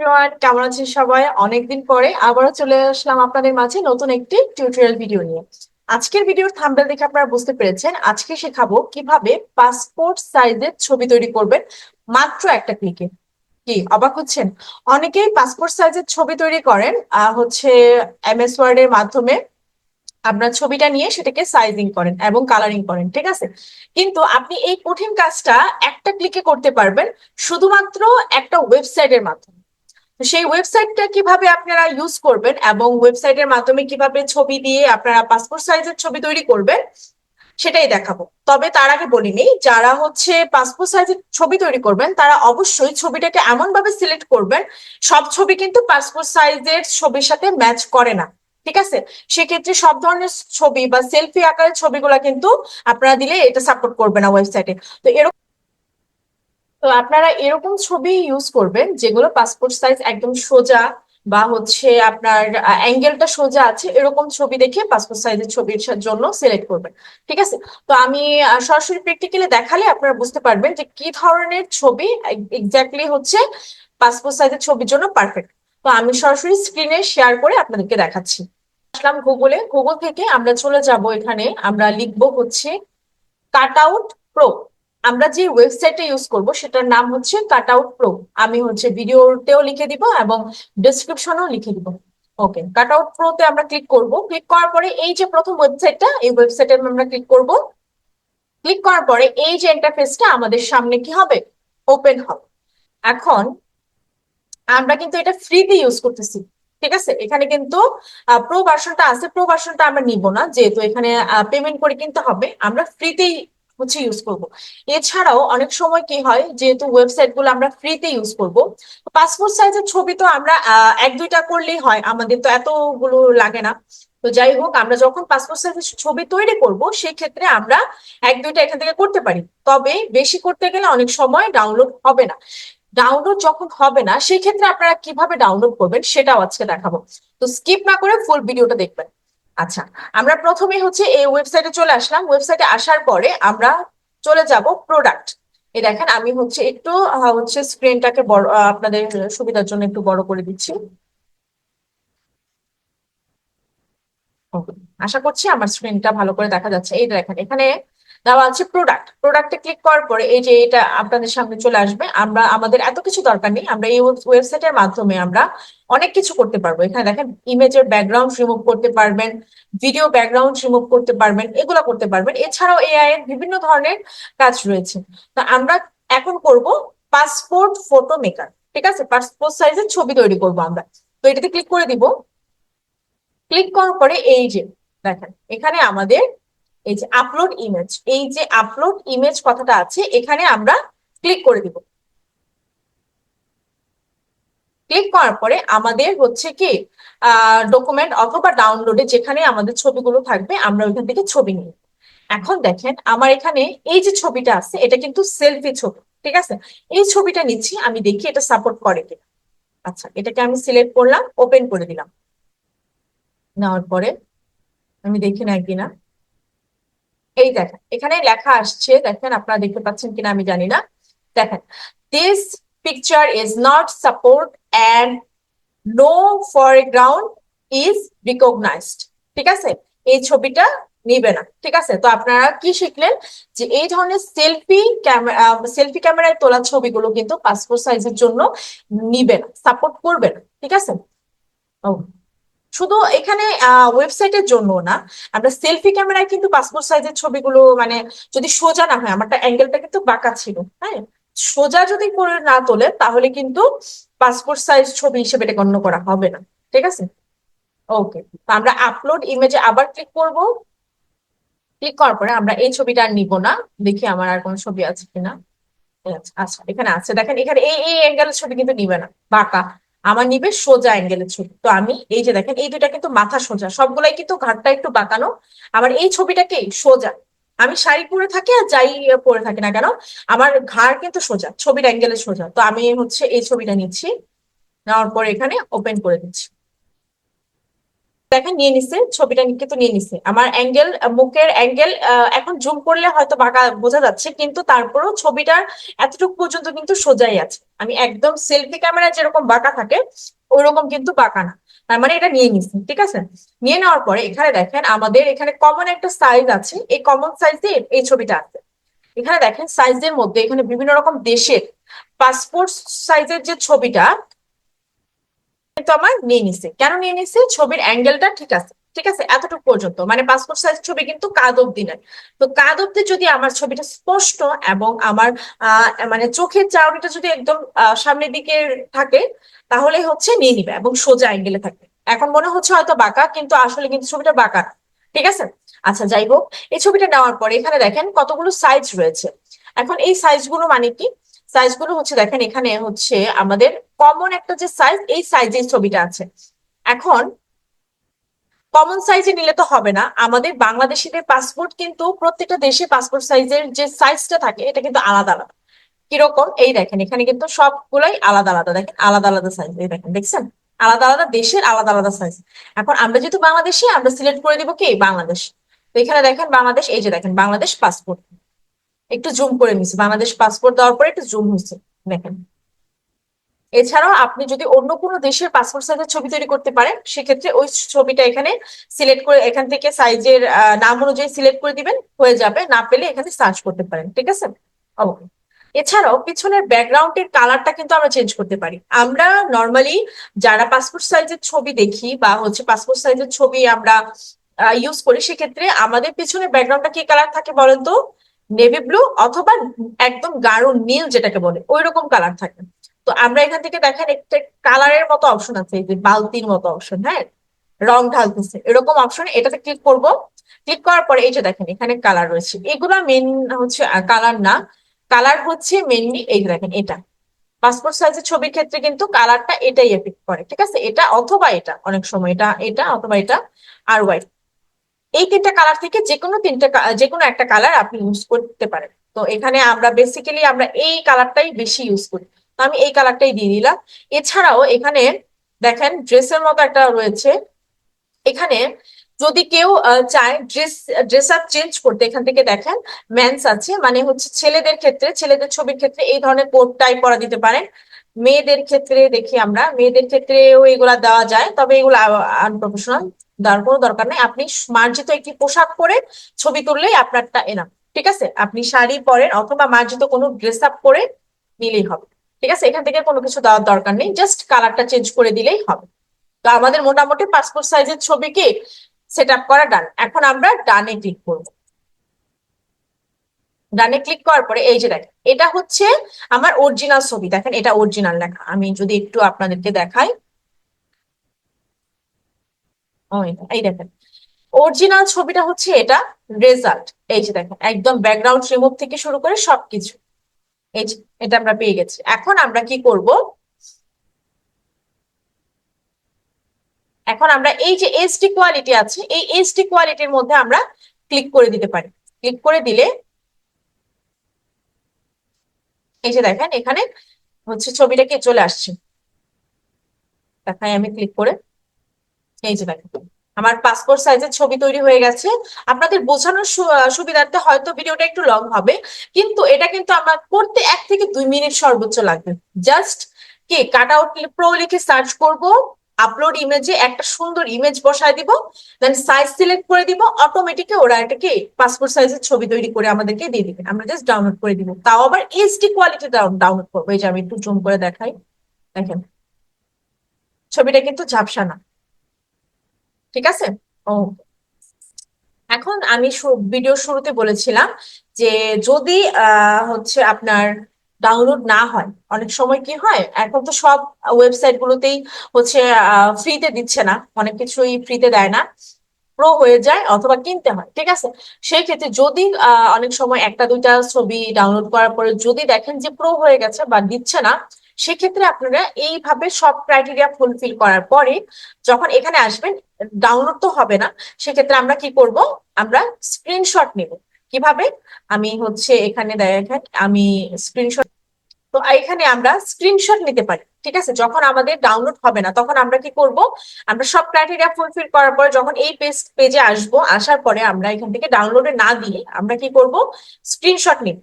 Everyone কেমন আছেন সবাই? অনেকদিন পরে আবারও চলে আসলাম আপনাদের মাঝে নতুন একটি টিউটোরিয়াল ভিডিও নিয়ে। আজকের ভিডিওর থাম্বনেল দেখে আপনারা বুঝতে পেরেছেন, আজকে শেখাবো কীভাবে পাসপোর্ট সাইজের ছবি তৈরি করবেন মাত্র একটা ক্লিকে কি, অবাক হচ্ছেন? অনেকেই পাসপোর্ট সাইজের ছবি তৈরি করেন হচ্ছে এমএস ওয়ার্ড এর মাধ্যমে আপনার ছবিটা নিয়ে সেটাকে সাইজিং করেন এবং কালারিং করেন, ঠিক আছে? কিন্তু আপনি এই কঠিন কাজটা একটা ক্লিকে করতে পারবেন শুধুমাত্র একটা ওয়েবসাইটের মাধ্যমে। তো সেই ওয়েবসাইটটা কীভাবে আপনারা ইউজ করবেন এবং ওয়েবসাইটের মাধ্যমে কীভাবে ছবি দিয়ে আপনারা পাসপোর্ট সাইজের ছবি তৈরি করবেন, সেটাই দেখাবো। তবে তার আগে বলিনি, যারা হচ্ছে পাসপোর্ট সাইজের ছবি তৈরি করবেন, তারা অবশ্যই ছবিটাকে এমন ভাবে সিলেক্ট করবেন, সব ছবি কিন্তু পাসপোর্ট সাইজের ছবির সাথে ম্যাচ করে না। ঠিক আছে? সেক্ষেত্রে সব ধরনের ছবি বা সেলফি আকারের ছবিগুলা কিন্তু আপনারা দিলে এটা সাপোর্ট করবে না ওয়েবসাইটে তো এরকম তো আপনারা এরকম ছবি ইউজ করবেন যেগুলো পাসপোর্ট সাইজ একদম সোজা বা হচ্ছে আপনার অ্যাঙ্গেলটা সোজা আছে, এরকম ছবি দেখে পাসপোর্ট সাইজের ছবির জন্য সিলেক্ট করবেন। ঠিক আছে? তো আমি সরাসরি প্র্যাকটিক্যালি দেখালে আপনারা বুঝতে পারবেন যে কি ধরনের ছবি এক্স্যাক্টলি হচ্ছে পাসপোর্ট সাইজের ছবির জন্য পারফেক্ট তো আমি সরাসরি স্ক্রিনে শেয়ার করে আপনাদেরকে দেখাচ্ছি। আসলাম গুগলে গুগল থেকে আমরা চলে যাব এখানে। আমরা লিখব হচ্ছে কাট আউট প্রো আমরা যে ওয়েবসাইটটা ইউজ করব, সেটার নাম হচ্ছে কাট আউট প্রো আমি হচ্ছে ভিডিওতেও লিখে দিব এবং ডেসক্রিপশনেও লিখে দিব। ওকে কাট আউট প্রোতে আমরা ক্লিক করব। ক্লিক করার পরে এই যে প্রথম ওয়েবসাইটটা এই ওয়েবসাইটে আমরা ক্লিক করব। ক্লিক করার পরে এই যে ইন্টারফেসটা আমাদের সামনে কি হবে? ওপেন হবে। এখন আমরা কিন্তু এটা ফ্রিতে ইউজ করতেছি। ঠিক আছে? এখানে কিন্তু প্রো ভার্সনটা আছে প্রো ভার্সনটা আমরা নিব না। যেহেতু এখানে পেমেন্ট করে কিনতে হবে। আমরা ফ্রিতেই হচ্ছে ইউজ করব। এছাড়াও অনেক সময় কি হয়, যেহেতু ওয়েবসাইটগুলো আমরা ফ্রিতে ইউজ করব পাসপোর্ট সাইজের ছবি তো আমরা এক দুইটা করলেই হয়, আমাদের তো এতগুলো লাগে না। তো যাই হোক, আমরা যখন পাসপোর্ট সাইজের ছবি তৈরি করব সেই ক্ষেত্রে আমরা এক দুইটা এখান থেকে করতে পারি। তবে বেশি করতে গেলে অনেক সময় ডাউনলোড হবে না। ডাউনলোড যখন হবে না সেই ক্ষেত্রে আপনারা কীভাবে ডাউনলোড করবেন সেটাও আজকে দেখাবো। তো স্কিপ না করে ফুল ভিডিওটা দেখবেন। আচ্ছা আমরা প্রথমে হচ্ছে এই ওয়েবসাইটে চলে আসলাম। ওয়েবসাইটে আসার পরে আমরা চলে যাব প্রোডাক্ট এই দেখেন, আমি হচ্ছে একটু হচ্ছে স্ক্রিনটাকে বড় আপনাদের সুবিধার জন্য একটু বড় করে দিচ্ছি। আশা করছি আমার স্ক্রিনটা ভালো করে দেখা যাচ্ছে। এই দেখেন, এখানে দেওয়া আছে প্রোডাক্ট প্রোডাক্টে ক্লিক করার পরে এই যে এটা আপনাদের সামনে চলে আসবে, আমরা, আমাদের এত কিছু দরকার নেই, আমরা এই ওয়েবসাইটের মাধ্যমে আমরা অনেক কিছু করতে পারব। এখানে দেখেন ইমেজের ব্যাকগ্রাউন্ড রিমুভ করতে পারবেন ভিডিও ব্যাকগ্রাউন্ড রিমুভ করতে পারবেন, এগুলো করতে পারবেন। এছাড়াও এআই এর বিভিন্ন ধরনের কাজ রয়েছে। তো আমরা এখন করব পাসপোর্ট ফটো মেকার ঠিক আছে? পাসপোর্ট সাইজের ছবি তৈরি করব আমরা। তো এটাতে ক্লিক করে দিব। ক্লিক করার পরে এই যে, দেখেন, এখানে আমাদের এই যে আপলোড ইমেজ এই যে আপলোড ইমেজ কথাটা আছে, এখানে আমরা ক্লিক করে দিব। ক্লিক করার পরে আমাদের হচ্ছে কি ডকুমেন্ট অথবা ডাউনলোডে যেখানে আমাদের ছবিগুলো থাকবে, আমরা ওইখান থেকে ছবি নিই। এখন দেখেন, আমার এখানে এই যে ছবিটা আছে, এটা কিন্তু সেলফি ছবি, ঠিক আছে? এই ছবিটা নিচ্ছি, আমি দেখি এটা সাপোর্ট করে কিনা। আচ্ছা এটাকে আমি সিলেক্ট করলাম ওপেন করে দিলাম। নেওয়ার পরে, আমি দেখি না কিনা। এই দেখেন, এখানে লেখা আসছে, দেখেন আপনারা দেখতে পাচ্ছেন কিনা আমি জানি না। দেখেন this picture is not support and no foreground is recognized ঠিক আছে? এই ছবিটা নিবে না, ঠিক আছে? তো আপনারা কি শিখলেন যে এই ধরনের সেলফি ক্যামেরা সেলফি ক্যামেরায় তোলা ছবিগুলো কিন্তু পাসপোর্ট সাইজের জন্য নিবে না সাপোর্ট করবে না, ঠিক আছে? ও শুধু এখানে ওয়েবসাইটের জন্য না, আমরা সেলফি ক্যামেরায় কিন্তু পাসপোর্ট সাইজের ছবিগুলো মানে যদি সোজা না হয়, আমারটা অ্যাঙ্গেলটা কিন্তু বাঁকা ছিল হ্যাঁ? সোজা যদি করে না তোলে, তাহলে কিন্তু পাসপোর্ট সাইজ ছবি হিসেবে এটা গণ্য করা হবে না, ঠিক আছে? ওকে আমরা আপলোড ইমেজে আবার ক্লিক করব। ক্লিক করার পরে আমরা এই ছবিটা আর নিব না, দেখি আমার আর কোনো ছবি আছে কিনা। আচ্ছা এখানে আছে, দেখেন, এখানে এই এই অ্যাঙ্গেলের ছবি কিন্তু নিবে না, বাঁকা। আমার নিবে সোজা অ্যাঙ্গেলের ছবি। তো আমি এই যে দেখেন, এই দুইটা কিন্তু মাথা সোজা, সবগুলাই কিন্তু ঘাটটা একটু বাঁকানো। আমার এই ছবিটাকে সোজা। আমি শাড়ি পরে থাকি আর যাই পরে থাকি না কেন, আমার ঘাড় কিন্তু সোজা, ছবির অ্যাঙ্গেলে সোজা। তো আমি হচ্ছে এই ছবিটা নিচ্ছি, নেওয়ার পরে এখানে ওপেন করে দিচ্ছি। দেখেন, নিয়ে নিছে, ছবিটা কিন্তু নিয়ে নিছে। আমার অ্যাঙ্গেল, মুখের অ্যাঙ্গেল এখন জুম করলে হয়তো বাঁকা বোঝা যাচ্ছে, কিন্তু তারপরেও ছবিটার এতটুকু পর্যন্ত কিন্তু সোজাই আছে। আমি একদম সেলফি ক্যামেরা যেরকম বাঁকা থাকে, ওইরকম কিন্তু বাঁকা না। তার মানে এটা নিয়ে নিছে, ঠিক আছে? নিয়ে নেওয়ার পরে এখানে দেখেন, আমাদের এখানে কমন একটা সাইজ আছে, এই কমন সাইজে এই ছবিটা আছে। এখানে দেখেন সাইজের মধ্যে এখানে বিভিন্ন রকম দেশের পাসপোর্ট সাইজের যে ছবিটা কিন্তু আমার নিয়ে নিছে। কেন নিয়ে নিছে? ছবির অ্যাঙ্গেলটা ঠিক আছে। ঠিক আছে? এতটুকু পর্যন্ত। মানে পাসপোর্ট সাইজ ছবি কিন্তু কাদ অব্দি নয়। তো কাদ অব্দি যদি আমার ছবিটা স্পষ্ট এবং আমার মানে চোখের চাউনিটা যদি একদম সামনের দিকে থাকে, তাহলে হচ্ছে নিয়ে নিবে এবং সোজা অ্যাঙ্গেলে থাকবে। এখন মনে হচ্ছে হয়তো বাঁকা, কিন্তু আসলে কিন্তু ছবিটা বাঁকা ঠিক আছে? আচ্ছা যাই হোক। এই ছবিটা নেওয়ার পরে এখানে দেখেন কতগুলো সাইজ রয়েছে। এখন এই সাইজগুলো মানে কি? সাইজগুলো হচ্ছে, দেখেন এখানে হচ্ছে আমাদের কমন একটা যে সাইজ এই সাইজের ছবিটা আছে। এখন কমন সাইজে নিলে তো হবে না। আমাদের বাংলাদেশিদের পাসপোর্ট কিন্তু প্রত্যেকটা দেশে পাসপোর্ট সাইজের যে সাইজটা থাকে, এটা কিন্তু আলাদা আলাদা। কীরকম? এই দেখেন, এখানে কিন্তু সবগুলাই আলাদা আলাদা। দেখেন, আলাদা আলাদা সাইজ এই দেখেন, দেখছেন? আলাদা আলাদা দেশের আলাদা আলাদা সাইজ এখন আমরা যেহেতু বাংলাদেশি, আমরা সিলেক্ট করে দিব কি? বাংলাদেশ। তো এখানে দেখেন বাংলাদেশ, এই যে দেখেন, বাংলাদেশ পাসপোর্ট একটু জুম করে নিচ্ছে বাংলাদেশ পাসপোর্ট দেওয়ার পরে একটু জুম হয়েছে, দেখেন। এছাড়াও আপনি যদি অন্য কোনো দেশের পাসপোর্ট সাইজের ছবি তৈরি করতে পারেন, সেক্ষেত্রে ওই ছবিটা এখানে সিলেক্ট করে, এখান থেকে সাইজের নাম অনুযায়ী সিলেক্ট করে দিবেন, হয়ে যাবে, না পেলে এখানে সার্চ করতে পারেন, ঠিক আছে? ওকে এছাড়াও পিছনের ব্যাকগ্রাউন্ডের কালারটা কিন্তু আমরা চেঞ্জ করতে পারি। আমরা নর্মালি যারা পাসপোর্ট সাইজের ছবি দেখি বা হচ্ছে পাসপোর্ট সাইজের ছবি আমরা ইউজ করি, সেক্ষেত্রে আমাদের পিছনের ব্যাকগ্রাউন্ডটা কি কালার থাকে বলেন তো? নেভি ব্লু অথবা একদম গাঢ় নীল যেটাকে বলে ওই রকম কালার থাকে। তো আমরা এখান থেকে দেখেন একটা কালারের মতো অপশন আছে, এই যে বালতির মতো অপশন হ্যাঁ? রং ঢালতেছে, এরকম অপশন এটাতে ক্লিক করব। ক্লিক করার পরে এই যে দেখেন, এখানে কালার রয়েছে। এগুলো মেন হচ্ছে কালার না। কালার হচ্ছে মেনলি এই দেখেন এটা। পাসপোর্ট সাইজের ছবির ক্ষেত্রে কিন্তু কালারটা এটাই এফেক্ট করে, ঠিক আছে? এটা অথবা এটা, অনেক সময় এটা এটা অথবা এটা, আর হোয়াইট এই তিনটা কালার থেকে যে কোনো তিনটা যে কোনো একটা কালার আপনি ইউজ করতে পারেন। তো এখানে আমরা বেসিক্যালি আমরা এই কালারটাই বেশি ইউজ করি। তো আমি এই কালারটাই দিয়ে দিলাম। এছাড়াও এখানে দেখেন ড্রেসের মতো একটা রয়েছে। এখানে যদি কেউ চায় ড্রেস ড্রেস আপ চেঞ্জ করতে, এখান থেকে দেখেন ম্যান্স আছে। মানে হচ্ছে ছেলেদের ক্ষেত্রে, ছেলেদের ছবির ক্ষেত্রে এই ধরনের কোট টাই পরা দিতে পারেন। মেয়েদের ক্ষেত্রে দেখি আমরা, মেয়েদের ক্ষেত্রেও এগুলা দেওয়া যায়, তবে এগুলো আনপ্রফেশনাল দেওয়ার কোনো দরকার নেই। আপনি মার্জিত একটি পোশাক পরে ছবি তুললেই আপনারটা এনাম ঠিক আছে? আপনি শাড়ি পরেন অথবা মার্জিত কোনো ড্রেস আপ করে নিলেই হবে, ঠিক আছে? এখান থেকে কোনো কিছু দেওয়ার দরকার নেই জাস্ট কালারটা চেঞ্জ করে দিলেই হবে। তো আমাদের মোটামুটি পাসপোর্ট সাইজের ছবিকে সেট আপ করা ডান এখন আমরা ডানে ক্লিক করব। ডানে ক্লিক করার পরে এই যে দেখেন এটা হচ্ছে আমার অরিজিনাল ছবি। দেখেন, এটা অরিজিনাল লেখা। আমি যদি একটু আপনাদেরকে দেখাই। এই দেখেন। অরিজিনাল ছবিটা হচ্ছে এটা রেজাল্ট এই যে দেখেন, একদম ব্যাকগ্রাউন্ড রিমুভ থেকে শুরু করে সবকিছু। এই যে, এটা আমরা পেয়ে গেছি। এখন আমরা কি করব? এখন আমরা এই যে এইচডি কোয়ালিটি আছে, এই এইচডি কোয়ালিটির মধ্যে আমরা ক্লিক করে দিতে পারি। ক্লিক করে দিলে এই যে দেখেন, এখানে হচ্ছে ছবিটা কি চলে আসছে। দেখাই আমি ক্লিক করে। এই যে দেখেন আমার পাসপোর্ট সাইজের ছবি তৈরি হয়ে গেছে। আপনাদের বোঝানোর সুবিধার্থে হয়তো ভিডিওটা একটু লং হবে, কিন্তু এটা কিন্তু আমার করতে এক থেকে দুই মিনিট সর্বোচ্চ লাগবে। জাস্ট কি কাট আউট প্রো লিখে সার্চ করব আপলোড ইমেজে একটা সুন্দর ইমেজ বসায় দিব দেন সাইজ সিলেক্ট করে দিব অটোমেটিকে ওরা এটাকে পাসপোর্ট সাইজের ছবি তৈরি করে আমাদেরকে দিয়ে দিবেন আমরা জাস্ট ডাউনলোড করে দিব। তাও আবার এইচডি কোয়ালিটি ডাউনলোড করব। এই যে আমি একটু জুম করে দেখাই। দেখেন, ছবিটা কিন্তু ঝাপসা না। ঠিক আছে? ও। এখন আমি ভিডিও শুরুতে বলেছিলাম যে যদি হচ্ছে আপনার ডাউনলোড না হয়, অনেক সময় কি হয়, এখন তো সব ওয়েবসাইট গুলোতেই হচ্ছে ফ্রিতে দিচ্ছে না, অনেক কিছুই ফ্রিতে দেয় না প্রো হয়ে যায় অথবা কিনতে হয়, ঠিক আছে? সেই ক্ষেত্রে যদি অনেক সময় একটা দুইটা ছবি ডাউনলোড করার পরে যদি দেখেন যে প্রো হয়ে গেছে বা দিচ্ছে না সেক্ষেত্রে আপনারা এইভাবে সব ক্রাইটেরিয়া ফুলফিল করার পরে যখন এখানে আসবেন ডাউনলোড তো হবে না, সেক্ষেত্রে আমরা কি করব? আমরা স্ক্রিনশট নেব। কীভাবে? আমি হচ্ছে এখানে দেখেন আমি স্ক্রিনশট তো এখানে আমরা স্ক্রিনশট নিতে পারি, ঠিক আছে? যখন আমাদের ডাউনলোড হবে না, তখন আমরা কি করব? আমরা সব ক্রাইটেরিয়া ফুলফিল করার পরে যখন এই পেজ পেজে আসব, আসার পরে আমরা এখান থেকে ডাউনলোডে না দিয়ে আমরা কি করব? স্ক্রিনশট নিব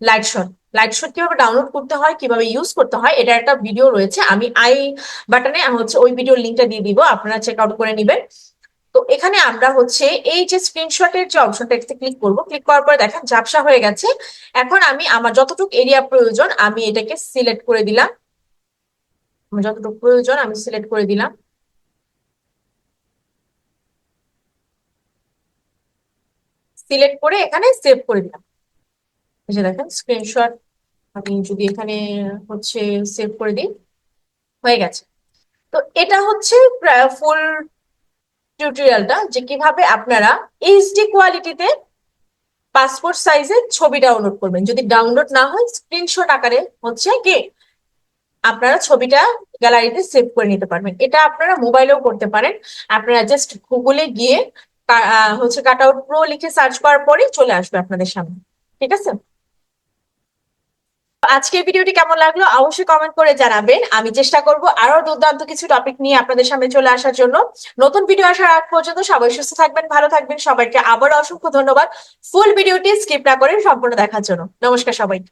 লাইট শট লাইট শট কীভাবে ডাউনলোড করতে হয়, কীভাবে ইউজ করতে হয় এটা একটা ভিডিও রয়েছে। আমি আই বাটনে হচ্ছে ওই ভিডিওর লিঙ্কটা দিয়ে দিব, আপনারা চেক আউট করে নেবেন। তো এখানে আমরা হচ্ছে এই যে স্ক্রিনশটের যে অপশনটা এটাতে ক্লিক করব। ক্লিক করার পরে দেখেন, ঝাপসা হয়ে গেছে। এখন আমি আমার যতটুকু এরিয়া প্রয়োজন, আমি এটাকে সিলেক্ট করে দিলাম। আমার যতটুকু প্রয়োজন, আমি সিলেক্ট করে দিলাম। সিলেক্ট করে এখানে সেভ করে দিলাম। এই যে দেখেন স্ক্রিনশট আমি যদি এখানে হচ্ছে সেভ করে দিই, হয়ে গেছে। তো এটা হচ্ছে ফুল টিউটোরিয়ালটা যে কীভাবে আপনারা এইচডি কোয়ালিটিতে পাসপোর্ট সাইজের ছবি ডাউনলোড করবেন। যদি ডাউনলোড না হয় স্ক্রিনশট আকারে হচ্ছে কি, আপনারা ছবিটা গ্যালারিতে সেভ করে নিতে পারবেন। এটা আপনারা মোবাইলেও করতে পারেন। আপনারা জাস্ট গুগলে গিয়ে হচ্ছে কাট আউট প্রো লিখে সার্চ করার পরেই চলে আসবে আপনাদের সামনে। ঠিক আছে? আজকের ভিডিওটি কেমন লাগল অবশ্যই কমেন্ট করে জানাবেন। আমি চেষ্টা করব আরও দুর্দান্ত কিছু টপিক নিয়ে আপনাদের সামনে চলে আসার জন্য। নতুন ভিডিও আসার আগ পর্যন্ত সবাই সুস্থ থাকবেন, ভালো থাকবেন। সবাইকে আবার অসংখ্য ধন্যবাদ। ফুল ভিডিওটি স্কিপ না করে সম্পূর্ণ দেখার জন্য। নমস্কার সবাইকে।